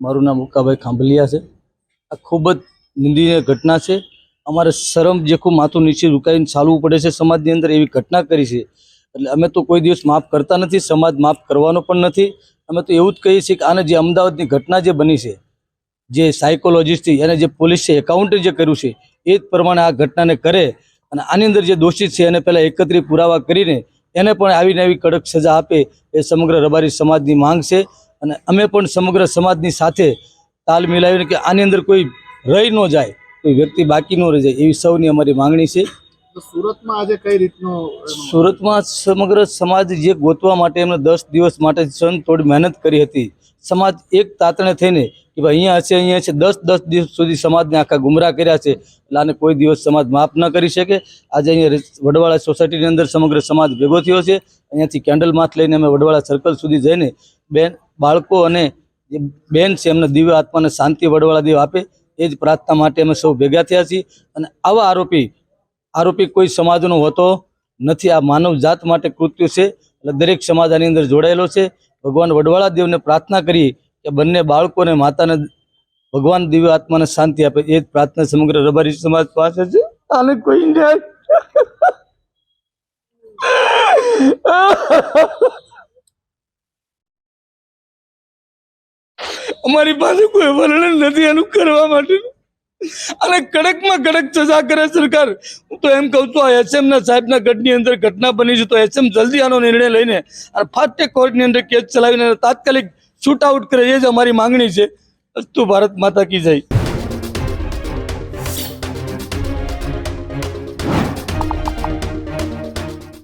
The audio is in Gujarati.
મારું નામ ઉકાભાઈ ખાંભલિયા છે. આ ખૂબ જ નિંદનીય ઘટના છે. અમારે શરમ જેખું માથું નીચે ઝુકાવીને ચાલવું પડે છે સમાજની અંદર એવી ઘટના કરી છે. એટલે અમે તો કોઈ દિવસ માફ કરતા નથી, સમાજ માફ કરવાનો પણ નથી. અમે તો એવું જ કહીએ છીએ કે આને જે અમદાવાદની ઘટના જે બની છે, જે સાયકોલોજીસ્ટથી અને જે પોલીસે એકાઉન્ટે જે કર્યું છે, એ જ પ્રમાણે આ ઘટનાને કરે અને આની અંદર જે દોષિત છે એને પહેલાં એકત્રિત પુરાવા કરીને એને પણ આવીને આવી કડક સજા આપે એ સમગ્ર રબારી સમાજની માંગ છે. અને અમે પણ સમગ્ર સમાજની સાથે તાલ મિલાવીને કે આની અંદર કોઈ રહી ન જાય કોઈ વ્યક્તિ બાકી ન રહી જાય એવી સૌની અમારી માંગણી છે. સુરતમાં આજે કઈ રીતનું સુરતમાં સમગ્ર સમાજ જે ગોતવા માટે એમને દસ દિવસ માટે સન થોડી મહેનત કરી હતી સમાજ એક તાતણે થઈને કે ભાઈ અહીંયા હશે અહીંયા છે દસ દસ દિવસ સુધી સમાજને આખા ગુમરાહ કર્યા છે એટલે આને કોઈ દિવસ સમાજ માફ ન કરી શકે. આજે અહીંયા વડવાળા સોસાયટીની અંદર સમગ્ર સમાજ ભેગો થયો છે. અહીંયાથી કેન્ડલ માથ લઈને અમે વડવાળા સર્કલ સુધી જઈને બેન બાળકો અને બેન છે, એમને દિવ્ય આત્માને શાંતિ વડવાળા દેવ આપે, એ જ પ્રાર્થના માટે અમે સૌ ભેગા થયા છીએ. અને આવા આરોપી આરોપી કોઈ સમાજનો હોતો નથી. આ માનવ જાત માટે કૃત્ય છે. એટલે દરેક સમાજ આની અંદર જોડાયેલો છે. ભગવાન વડવાળા દેવને પ્રાર્થના કરી કે બંને બાળકોને માતાને ભગવાન દિવ્ય આત્માને શાંતિ આપે. એ જ પ્રાર્થના સમગ્ર રબારી સમાજ પાસે છે. આને કોઈ ન્યાય. અમારી પાસે કોઈ વર્ણન નથી એનું કરવા માટે અને કડકમાં કડક સજા કરે સરકાર. હું તો એમ કહું છું, આ એસએમના સાહેબના ગઢની અંદર ઘટના બની છે, તો એસએમ જલ્દી આનો નિર્ણય લઈને અને ફાસ્ટ કોર્ટની અંદર કેસ ચલાવીને તાત્કાલિક શૂટ આઉટ કરે, એ જ અમારી માંગણી છે. અસ્તુ ભારત માતા કી જય.